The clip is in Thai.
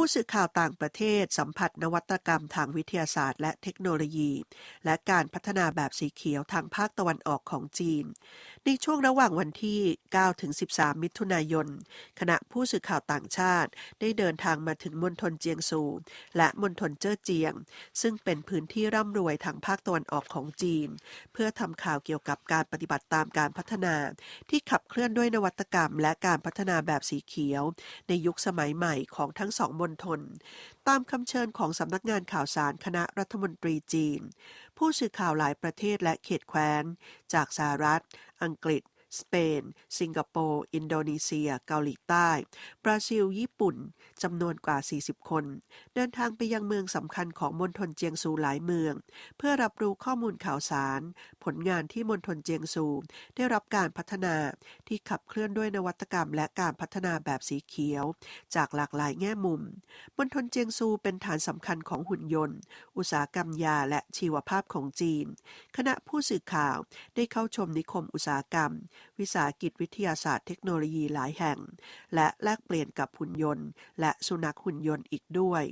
ผู้สื่อข่าวต่างประเทศสัมผัสนวัตกรรมทางวิทยาศาสตร์ และเทคโนโลยี และการพัฒนาแบบสีเขียวทางภาคตะวันออกของจีน ในช่วงระหว่างวันที่ 9-13 มิถุนายนขณะผู้สื่อข่าวต่างชาติ ได้เดินทางมาถึงมณฑลเจียงซู และมณฑลเจ้อเจียง ซึ่งเป็นพื้นที่ร่ำรวยทางภาคตะวันออกของจีน เพื่อทำข่าวเกี่ยวกับการปฏิบัติตามการพัฒนา ที่ขับเคลื่อนด้วยนวัตกรรม และการพัฒนาแบบสีเขียว ในยุคสมัยใหม่ของทั้งสองมณฑลตามคำเชิญของสำนักงานข่าวสารคณะรัฐมนตรีจีน ผู้สื่อข่าวหลายประเทศและเขตแคว้น จากสหรัฐ อังกฤษ สเปน สิงคโปร์ อินโดนีเซีย เกาหลีใต้ บราซิล ญี่ปุ่น จำนวนกว่า 40 คน เดินทางไปยังเมืองสำคัญของมณฑลเจียงซูหลายเมือง เพื่อรับรู้ข้อมูลข่าวสาร ผลงานที่มณฑลเจียงซู ได้รับการพัฒนาที่ขับเคลื่อนด้วยนวัตกรรมและการพัฒนาแบบสีเขียว จากหลากหลายแง่มุม มณฑลเจียงซูเป็นฐานสำคัญของหุ่นยนต์ อุตสาหกรรมยาและชีวภาพของจีนขณะผู้สื่อข่าวได้เข้าชมนิคมอุตสาหกรรมวิสาหกิจวิทยาศาสตร์เทคโนโลยีหลายแห่ง และแลกเปลี่ยนกับหุ่นยนต์และสุนัขหุ่นยนต์อีกด้วย